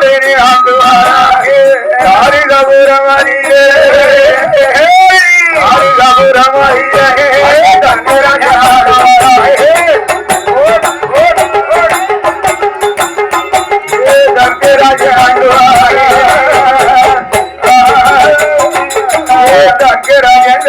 ಗೋಡೆನೆ ಆಗುವ ಹಾರಿದ ಬುರಮರಿಗೆ ಹಾರಿದ ಬುರಮರಿಗೆ ರಾಜ ರಾಜ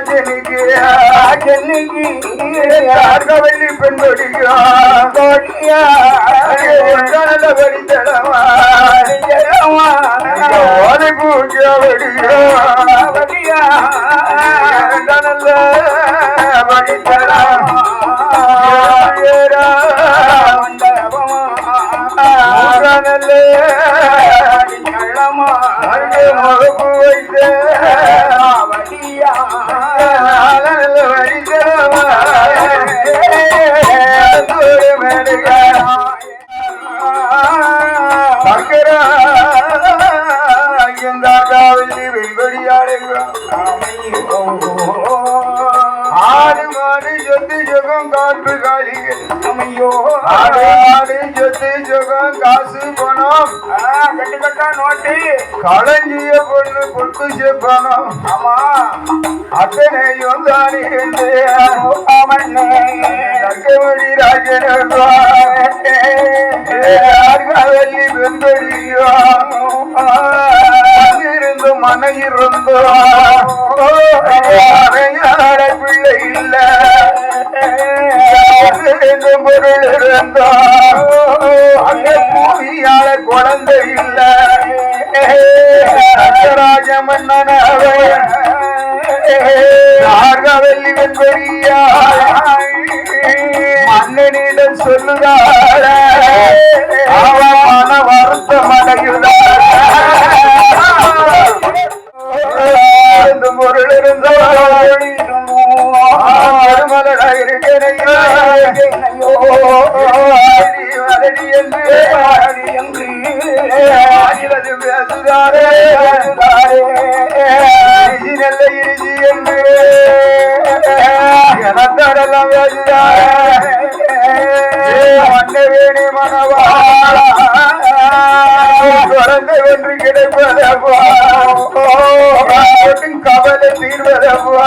அக்கமுண்டி ராஜனுக்கு ராஜனுக்கு பெண் கொடியா கொடியா படித்தடமா பூஜா வடியா வடியா நல்ல படித்தடமா ஆடு மாடு சொத்து சுகம் காற்று காலிகள் அமையோ ஆடு மாடு சொத்து சுகம் காசு பணம் கட்டு கட்டா களஞ்சிய பொண்ணு பொட்டு செப்பனம் ஆமா. அத்தனையும் தானே ஆமண்ணே தக்கமடி ராஜனவல்லி வெண்படியோ இருந்து மன இருந்தோ பிள்ளை இல்ல. பொருள் இருந்தோ? அந்த பூமியால குழந்தை இல்லை. ராஜ மன்னன் நாகவல்லி வெண்பொழியா மன்னனிடம் சொல்லுதார அவமான வருத்தம் அடையுதார பொருள் இருந்தோ கவலை தீர்வதப்பா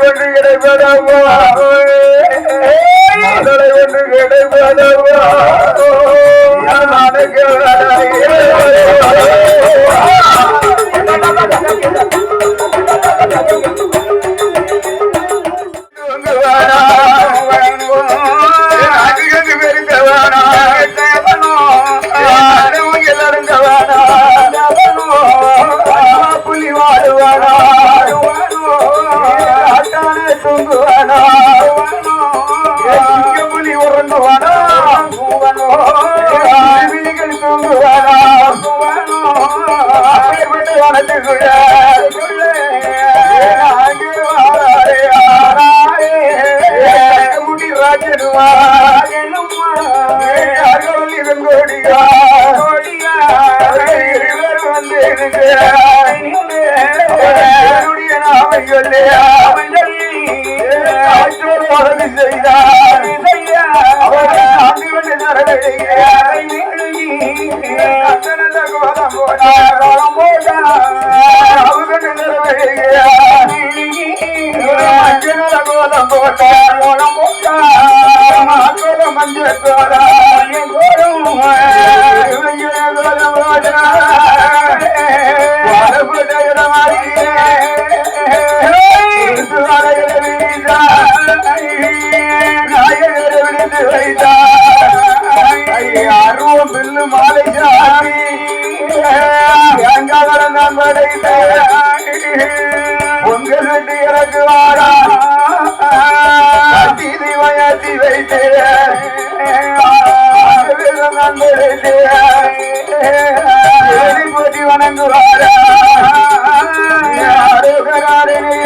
ஒன்று கிடைப்பதப்பா மகளை ஒன்று கிடைப்பதப்பா அருவம் பில்லு மாலை சாமி எங்காவரம் நான் படைத்தேன் உங்கள் விட்டு எனக்கு வாடா தீதி வயத்தி வைத்தேன் வணங்குவாரா. எவனாம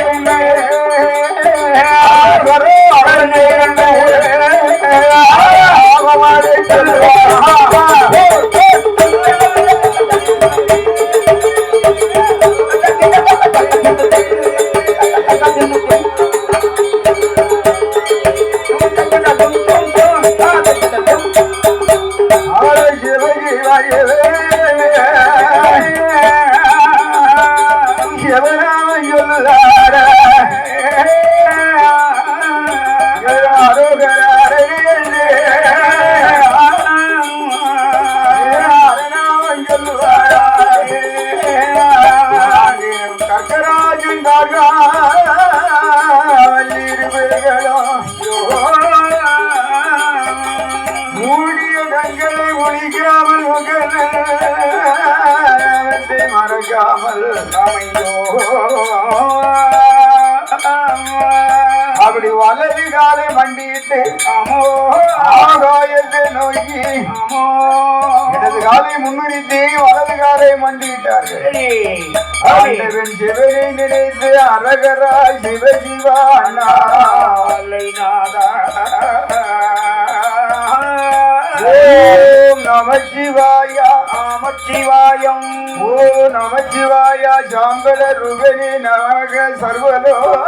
நமச்சிவாய. நமச்சிவாயம். ஓ நமச்சிவாய. சாம்பல ருகனி நமக சர்வலோக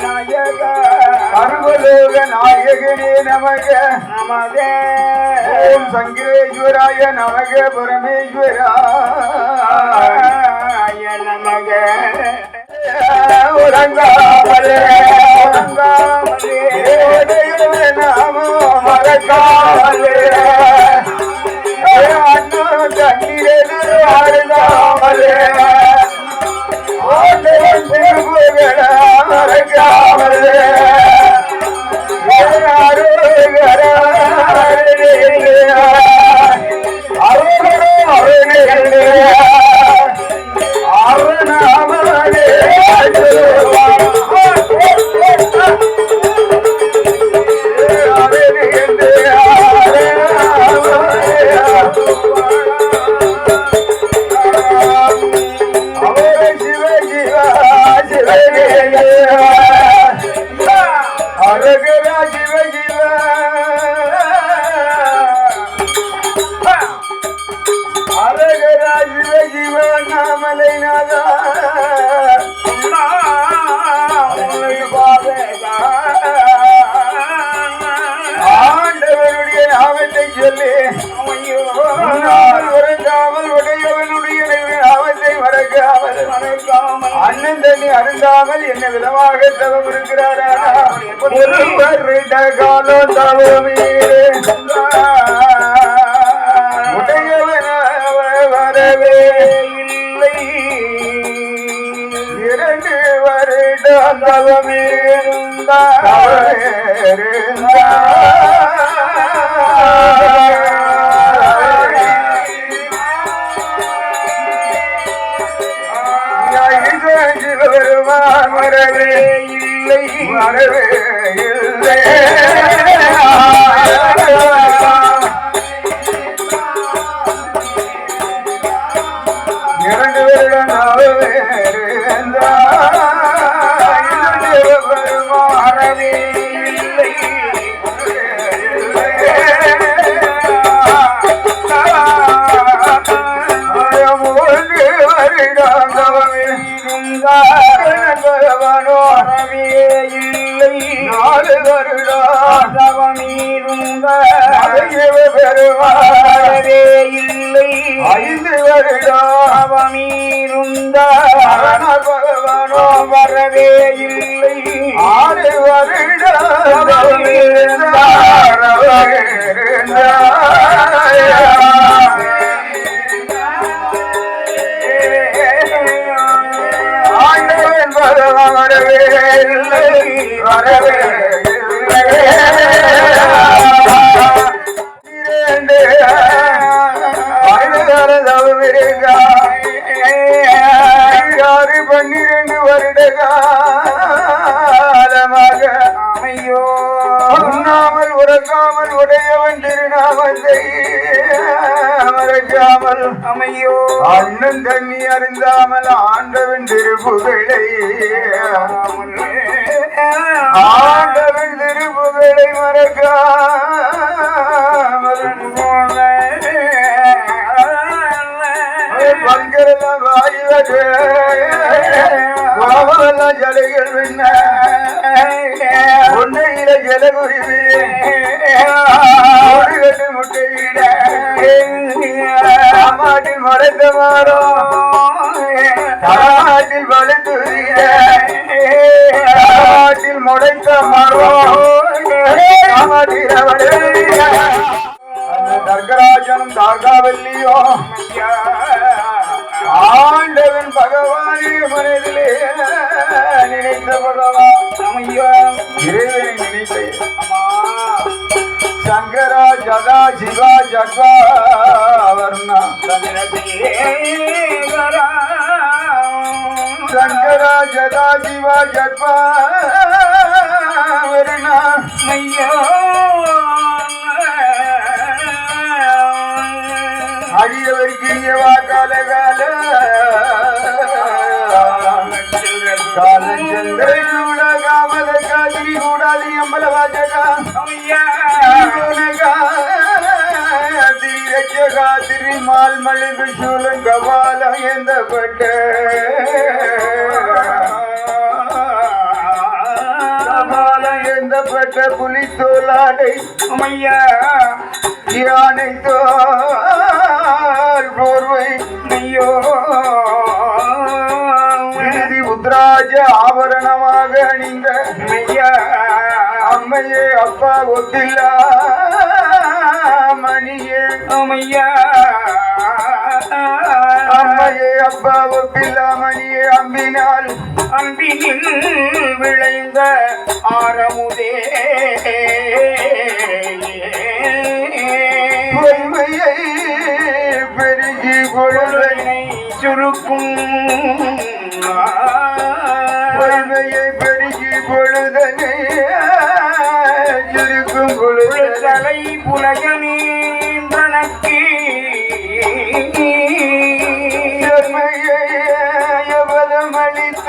நாயக. சர்வலோக நாயகனே நமக. நமக. ஓம் சங்கரேஸ்வராய நமக பரமேஸ்வராய. நமக. உறங்காமலே. நாம மறக்காமலே அண்ணா தண்ணீரே அருகாமலே ஆட்டவன் திருப்புகட மறக்காமலே அருகரே அருகே வரவே இல்லை வரவே இல்லை பெருமாறவே இல்லை ஐந்து வருடம் தவமீருந்த பகவானோ வரவே இல்லை ஆறு பகவான் வரவே இல்லை வரவே பன்னிரண்டு வருட காலமாக அமையோ உண்ணாமல் உறங்காமல் உடையவன் திருநாமத்தை மறக்காமல் அமையோ அண்ணன் தண்ணி அருந்தாமல் ஆண்டவன் திருப்புகளை ஆண்டவன் பங்கரெல்லாம் வாயுவது ஜலைகள் பின்ன உன்னையில ஜலகுருவி. முட்டையிட. மாட்டில் மறைந்த மாறும். முளைத்த மரம் தர்கராஜனும் தாகாவல்லியோ ஆண்டவன் பகவானே மனதிலே நினைத்த பகவான் இறைவனை நினைத்தே சங்கரா ஜதா சிவா ஜட்வா வர்ணா. சங்கரா ஜதா சிவா ஜட்வா வர்ணா. அடியவருக்கு இயவா கால கால காலச்சந்திர கூட காமல காதிரி கூடாதிரி அம்பல வாஜகா திருமால் மழுகு சூலங்கவால எந்தப்பட்ட கபால எந்தப்பட்ட புலித்தோலாடை யானை தோல் போர்வை விருதி உத்ராஜ ஆபரணமாக அணிந்த ஐயா அம்மையே அப்பா ஒத்தில்லா மணியே. ஐயா அம்மையே அப்பா ஒப்பில்லா மணியே அம்பினால் அன்பினில் விளைந்த ஆரமுதே. பெருகி பொருளை சுருக்கும் ஜகனீந்தனக்கு ஜன்மையவதமளித்த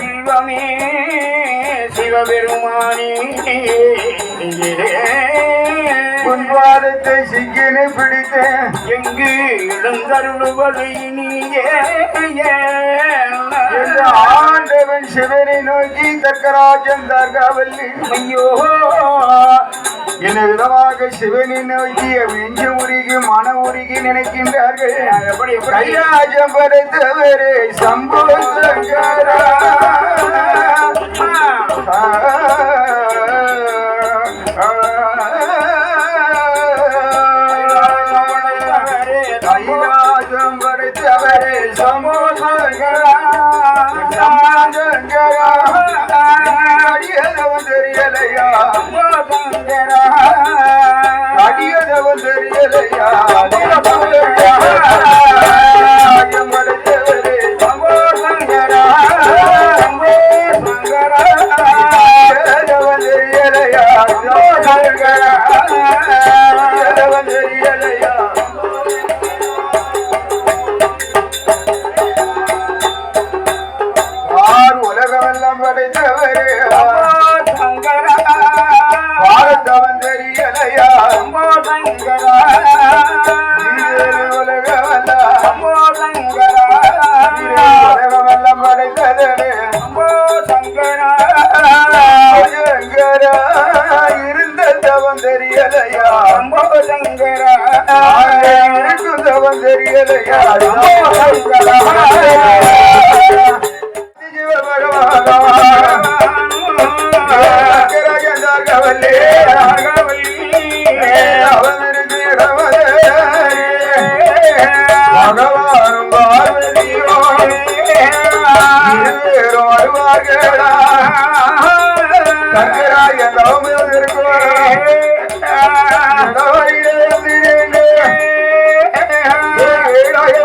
சிவமே சிவபெருமானே. பொன்வாரத்தை சிக்கினு பிடித்த எங்கு இளந்தருளுவதை நீயே சிவனை நோக்கி தக்கராஜன் தர்காவல்லி. ஐயோ. என்ன விதமாக சிவனை நோக்கி நெஞ்சு உருகி மன உருகி நினைக்கின்றார்கள். எப்படி கைராஜம் படைத்தவரே சம்போ சங்கரா. రాడియో దేవ సరియలయ్యా ڏاڙه واري ڌيرين ۾ اهه ها ڌاڙه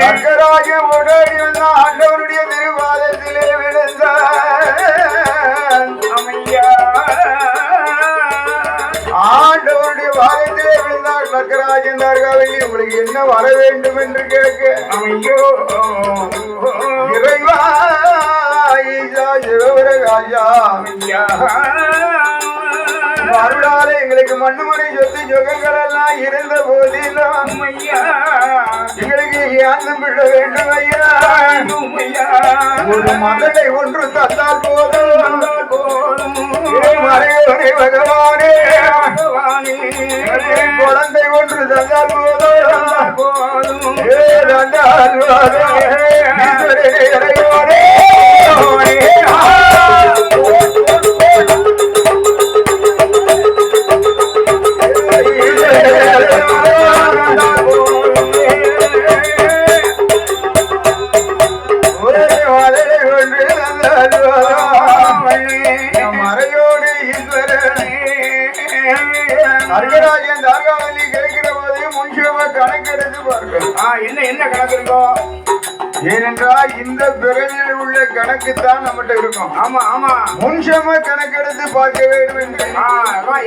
சங்கராஜ உடனே ஆண்டவருடைய திருவாதத்திலே விழுந்தான் ஆண்டவருடைய வாதத்திலே விழுந்தார் சங்கராஜன் தர்காவில் உங்களுக்கு என்ன வர வேண்டும் என்று கேட்க இறைவா ஈசா ஐயா அருளாலே எங்களுக்கு மண்ணுமனை சொத்து சுகங்கள் எல்லாம் இருந்த போதிலும். எங்களுக்கு ஏந்தம் விட வேண்டும் ஐயா. ஒரு மகளை ஒன்று தந்தால் போதும். ஏ மறையோனே பகவானே. குழந்தை ஒன்று தந்தால் போதும். ஏ தந்தால்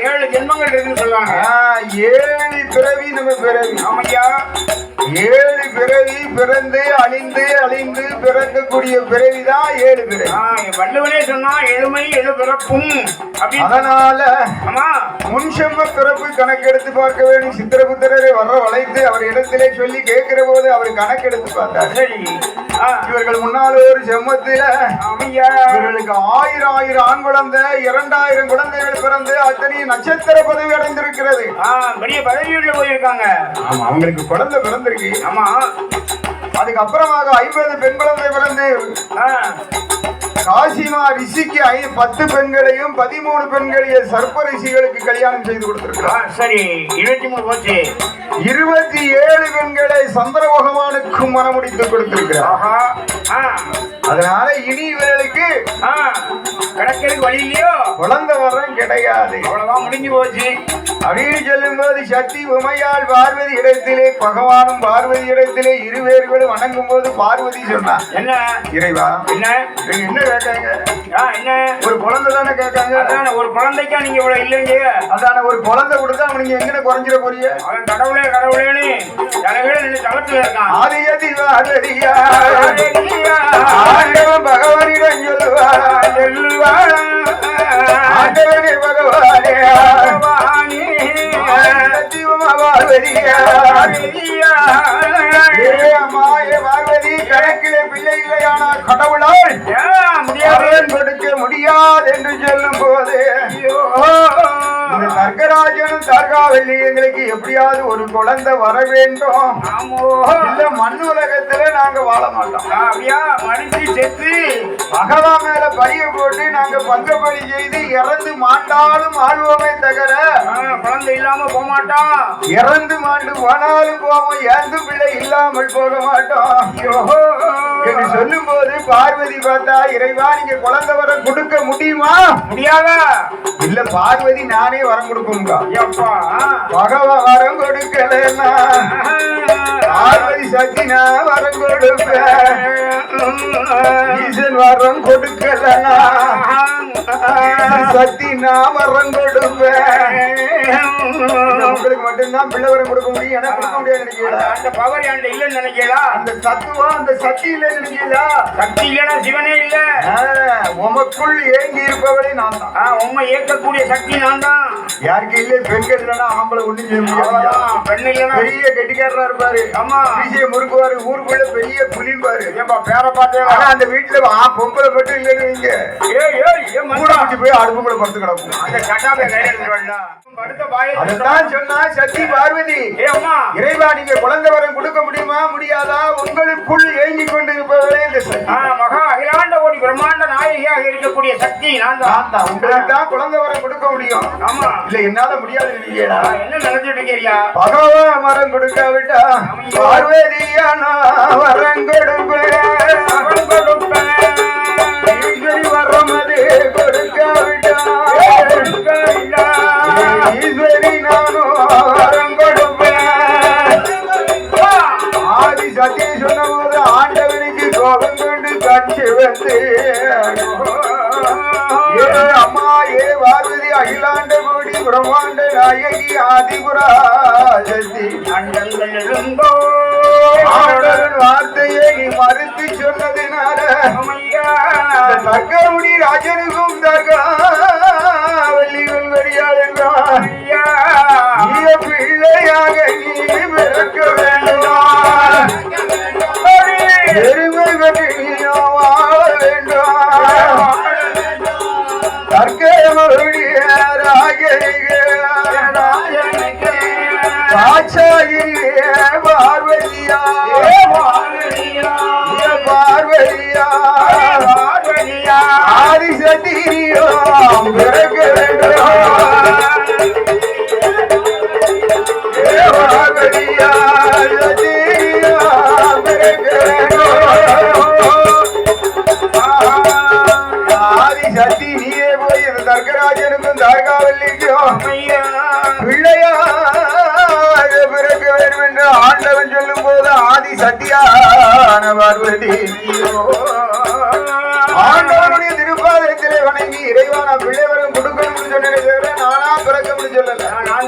ஏழு ஜென்மங்கள் இருக்குன்னு சொல்லுவாங்க. ஏழு பிறவி நம்ம பிறவி. ஆமையா ஏழு பிறவி பிறந்து அழிந்து அழிந்து பிறக்கக்கூடிய பிறவி தான் ஏழு பிறவி. வள்ளுவனே சொன்னா எழுமை எழு பிறப்பும் அதனால ஆமா. முன்சம்ம பிறப்பு கணக்கெடுத்து பார்க்க வேண்டும் சித்திரபுத்திரரை வர வளைத்து அவர் இடத்திலே சொல்லி கேட்கிற போது அவர் கணக்கெடுத்து பார்த்தார். இவர்கள் முன்னால் ஒரு செம்மத்தில இவர்களுக்கு ஆயிரம் ஆயிரம் ஆண் குழந்தை இரண்டாயிரம் குழந்தைகள் பிறந்து அத்தனை நட்சத்திர பதவி அடைந்திருக்கிறது. ஆ பெரிய பதவியுள்ள போயிருக்காங்க. ஆமா அவங்களுக்கு குழந்தை பிறந்திருக்கு. ஆமா. அதுக்கப்புறமாக ஐம்பது பெண் குழந்தை பிறந்து காசிமா ரிஷிக்கு ஐ பத்து பெண்களையும் பதிமூணு பெண்களையும் சர்ப்ப ரிஷிகளுக்கு கல்யாணம் செய்து கொடுத்திருக்கிறார். சரி. இருபத்தி மூணு போச்சு. இருபத்தி ஏழு பெண்களை சந்திர பகவானுக்கு மனமுடித்து கொடுத்திருக்கிறார் அதனால இனி இவர்களுக்கு கிடக்கிறதுக்கு வழி இல்லையோ? குழந்தை வரம் கிடையாது. அவ்வளவுதான் முடிஞ்சு போச்சு. அப்படின்னு சொல்லும்போது சக்தி உமையால் பார்வதி இடத்திலே பகவானும் பார்வதி இடத்திலே இருவேர்களும் வணங்கும் போது பார்வதி சொன்னான் என்ன? இறைவா என்ன? என்ன கேட்காங்க? ஆ என்ன? ஒரு குழந்தை தானே கேட்காங்க? அதான ஒரு குழந்தைக்கா நீங்க இவ்வளவு இல்லைங்க? அதான ஒரு குழந்தை கொடுத்தா அவனுக்கு எங்கன குறைஞ்சிட போறிய அவன் கடவுளே கடவுளேன்னு தலைகளே நின்று தளத்துல இருக்கான். ஆதியதி வாரதியா ஐயா, ஆண்டவன் பகவானிடம் சொல்லுவார். செல்வா, ஆண்டவனே பகவானே. பகவானே, ஏ பார்வதி கணக்கிலே பிள்ளை இல்லையானா கடவுளால் கொடுக்க முடியாது என்று சொல்லும் போது தர்கராஜனும் தர்காவல்லி எங்களுக்கு எப்படியாவது ஒரு குழந்தை வர வேண்டும். மண் உலகத்துல நாங்க வாழ மாட்டோம். மடிச்சு செத்து. பகவான் மேல பழிய போட்டு நாங்க பங்கப்படி செய்து இறந்து மாண்டாலும் ஆழ்வோமே தவிர ஆ, குழந்தை இல்லாம போக மாட்டான் இறந்து மாண்டு போனாலும் போவோம் இறந்து பிள்ளை இல்லாமல் போக மாட்டோம். என்று சொல்லும் போது பார்வதி பார்த்தா இறைவா நீங்க குழந்தை வர கொடுக்க முடியுமா? முடியாதா? இல்ல பார்வதி நானே வரம் கொடுக்கும்கா பகவான் வரம் கொடுக்கலன்னா பார்வதி சக்தி நான் வரம் கொடுப்பேன் ஈசன் வரம் கொடுக்கலன்னா சக்தி நான் வரம் கொடுப்பேன் உங்களுக்கு மட்டும்தான் பிள்ளை வரம் கொடுக்க முடியும். எனக்கு கொடுக்க முடியாது நினைக்கிறீங்களா? அந்த பவர் என்கிட்ட இல்லைன்னு நினைக்கிறா அந்த தத்துவம் அந்த சக்தி இல்லைன்னு நினைக்கிறீங்களா? சக்தி இல்லைன்னா சிவனே இல்ல. உமக்குள் ஏங்கி இருப்பவளே நான் தான். உண்மை இயக்கக்கூடிய சக்தி நான் தான். யாருக்கு இல்லை பெண்கள் இல்லைன்னா ஆம்பளை ஒண்ணும் செய்ய முடியாது. பெண் இல்லைன்னா பெரிய கெட்டிக்காரரா இருப்பாரு. ஆமா. மீசையை முறுக்குவாரு ஊருக்குள்ள பெரிய புலிம்பாரு ஏப்பா பேர பார்த்தே ஆனா அந்த வீட்டுல ஆ பொம்பளை மட்டும் இல்லைன்னு வைங்க. கூட போய் அடுப்புக்குள்ள படுத்து கிடக்கும். அந்த சட்டாபை கையில. அடுத்த பாயை அதைத்தான் சொன்னா சக்தி பார்வதி. இறைவா நீங்க குழந்தை வரம் கொடுக்க முடியுமா முடியாதா? உங்களுக்குள் ஏங்கி கொண்டு இருப்பவரே இந்த சக்தி. மகா அகிலாண்ட கோடி பிரம்மாண்ட நாயகியாக இருக்கக்கூடிய சக்தி நான் தான். உங்களுக்கு தான். குழந்தை வரம் கொடுக்க முடியும். ஆமா. இல்ல என்னால முடியாது என்ன நினைச்சிட்டு இருக்கிறியா பகவான் வரம் கொடுக்காவிட்டா பார்வதியா நான் வரம் கொடுப்பேன். கொடுப்பேன். வரம் அது கொடுக்காவிட்டா. கொடுக்கவில்லை. ஈஸ்வரி நானும் ஆண்டவனுக்கு கோபம் கொண்டு கட்சி வந்து அம்மா ஏ பார்வதி அகிலாண்ட கோடி பிரம்மாண்ட நாயகி ஆதிபுரா சக்தி. அண்டங்கள் எழுந்தோ. வார்த்தையை நீ மறுத்து சொன்னதினால தக்கமுடி ராஜனுக்கும் தர்கா வள்ளிகள் வரியாள் என்றான் பிறக்க வேண்டும் பெருமை பெற்று நீயோ வாழ வேண்டும்? தர்கராஜனுக்கும் தார்காவல்லிக்கும் பிள்ளையாக பிறக்க வேண்டும் என்று ஆண்டவன் சொல்லும் போது ஆதி சத்தியான பார்வதி ஆண்டவனுடைய திருப்பாதத்திலே வணங்கி இறைவான பிள்ளைவரும்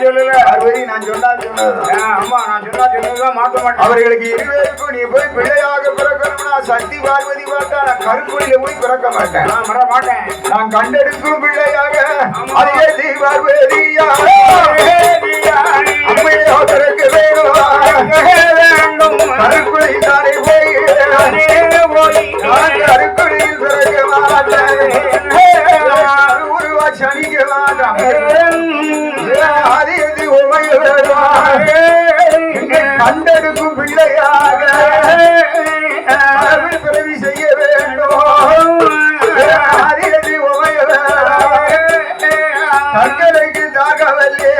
நான் சொல்லல அதுவரை நான் சொன்னா சொன்னது அம்மா நான் சொன்னா சொன்னதுதான் மாற்ற மாட்டேன் அவர்களுக்கு இருவேருக்கும் நீ போய் பிள்ளையாக பிறக்கணும்னா சக்தி பார்வதி பார்த்தா நான் கருங்குடியில போய் பிறக்க மாட்டேன் நான் வர மாட்டேன் நான் கண்டெடுக்கும் பிள்ளையாக அதே தீ பார்வதியா அம்மையோ பிறக்க வேண்டும் கருங்குடி தானே போய் மாட்டேன் உருவா சனிக்க மாட்டான் கண்டெடுக்கும் பிள்ளையாக பிறவி செய்ய வேண்டும். அதிரதி தங்களுக்கு தாகவல்லே.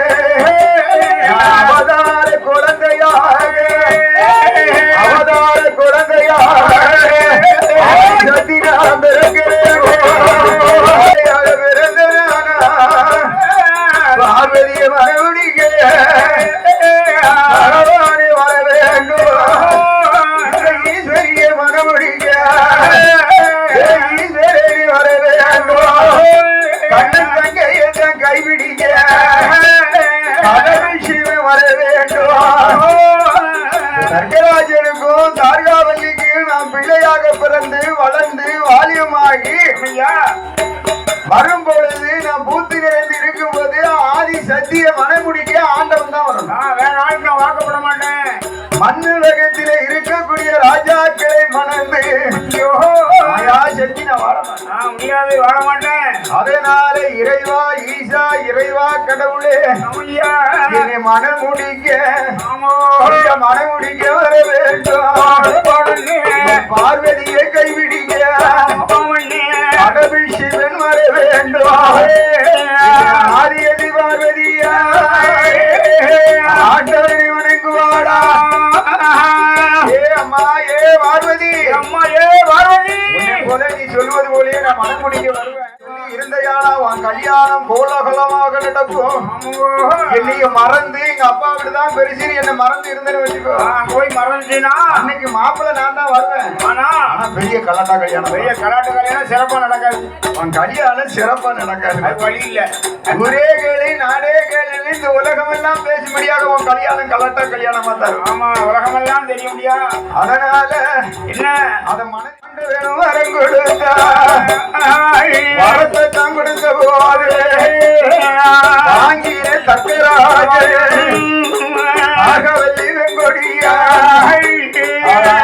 அவதார குழந்தையாக அவதார குழந்தையாக போல நீ சொல்வது போலே நான் மனமுடிக்க வருவேன். இருந்தையானா உன் கல்யாணம் கோலாகலமாக நடக்கும். என்னைய மறந்து எங்க அப்பா தான் பெருசு என்ன மறந்து இருந்தேன்னு வச்சுக்கோ. போய் மறந்துட்டீனா? அன்னைக்கு மாப்பிள்ளை நான் தான் வருவேன். ஆனா? பெரிய கலாட்டா கல்யாணம். பெரிய கலாட்டு கல்யாணம் சிறப்பா நடக்காது. உன் கல்யாணம் சிறப்பா நடக்காது. அது வழி இல்ல. ஒரே கேளு நாடே கேளு இந்த உலகம் எல்லாம் பேசும்படியாக உன் கல்யாணம் கலாட்டா கல்யாணமா தரும். ஆமா உலகமெல்லாம் தெரிய முடியா? அதனால என்ன? அத வேணும் வரம் கொடுத்தா வரத்தை தான் கொடுத்த போது வாங்கிய தக்கராஜ ஆகவல்லி வெங்கொடியா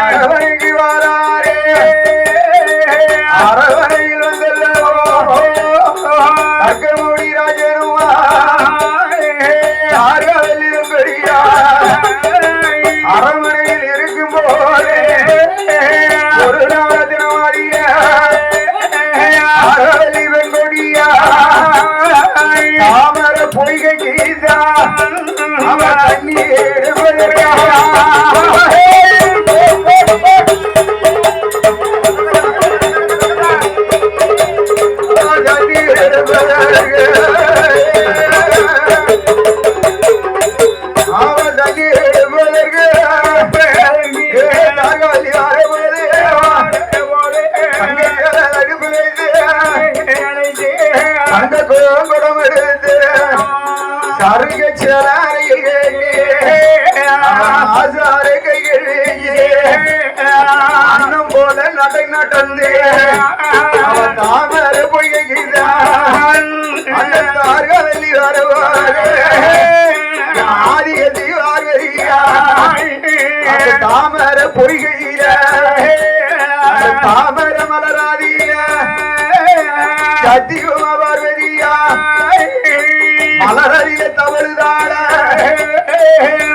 அரவணைக்கு வாராரே அரவணையில் வந்தல்லவோ தக்கமுடி ராஜனுமா ஆகவல்லி வெங்கொடியா அரவணையில் இருக்கும் போதே ஒரு நாள் தினமாடிய அரவல்லி தாமர பொய்கை கீதா. அங்க ஆசார கைகள் அன்னம் போல நடை நடந்து அவன் தாமர பொய்கிறான் அந்த தார்காலி வருவார் தாமர தாமர மலராதிய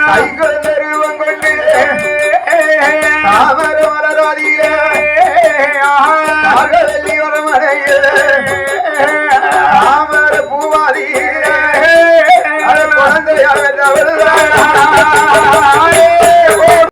கைகள் தருவம் கொண்டு தாமர தாமர குழந்தையாக